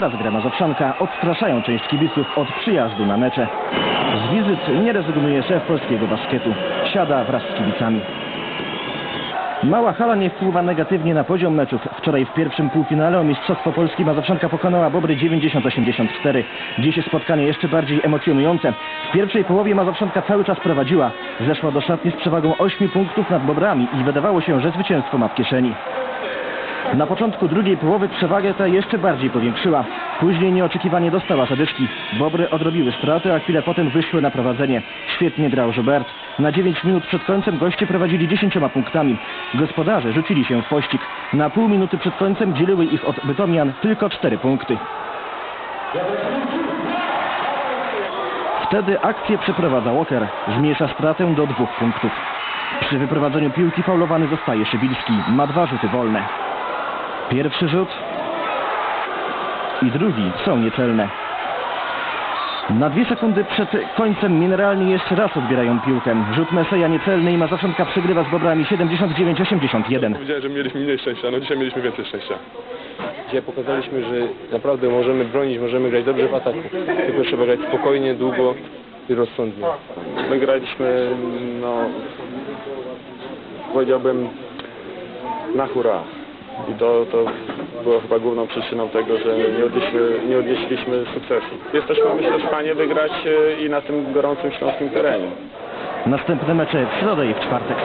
Raz gra Mazowszanka odstraszają część kibiców od przyjazdu na mecze. Z wizyt nie rezygnuje szef polskiego basketu. Siada wraz z kibicami. Mała hala nie wpływa negatywnie na poziom meczów. Wczoraj w pierwszym półfinale o Mistrzostwo Polski Mazowszanka pokonała Bobry 90-84. Dziś spotkanie jeszcze bardziej emocjonujące. W pierwszej połowie Mazowszanka cały czas prowadziła. Zeszła do szatni z przewagą 8 punktów nad Bobrami i wydawało się, że zwycięstwo ma w kieszeni. Na początku drugiej połowy przewagę tę jeszcze bardziej powiększyła. Później nieoczekiwanie dostała zadyszki. Bobry odrobiły straty, a chwilę potem wyszły na prowadzenie. Świetnie grał Żobert. Na 9 minut przed końcem goście prowadzili 10 punktami. Gospodarze rzucili się w pościg. Na pół minuty przed końcem dzieliły ich od Bytomian tylko 4 punkty. Wtedy akcję przeprowadza Walker. Zmniejsza stratę do dwóch punktów. Przy wyprowadzeniu piłki faulowany zostaje Szybilski. Ma dwa rzuty wolne. Pierwszy rzut i drugi są niecelne. Na dwie sekundy przed końcem mineralni jeszcze raz odbierają piłkę. Rzut Meseja niecelny i Mazowszanka przegrywa z Bobrami 79-81. Powiedziałem, że mieliśmy mniej szczęścia, no dzisiaj mieliśmy więcej szczęścia. Dzisiaj pokazaliśmy, że naprawdę możemy bronić, możemy grać dobrze w ataku. Tylko trzeba grać spokojnie, długo i rozsądnie. My graliśmy, no, powiedziałbym, na hura. I to, to było chyba główną przyczyną tego, że nie odnieśliśmy, nie odnieśliśmy sukcesu. Jesteśmy, myślę, w stanie wygrać e, i na tym gorącym śląskim terenie. Następne mecze w środę i w czwartek.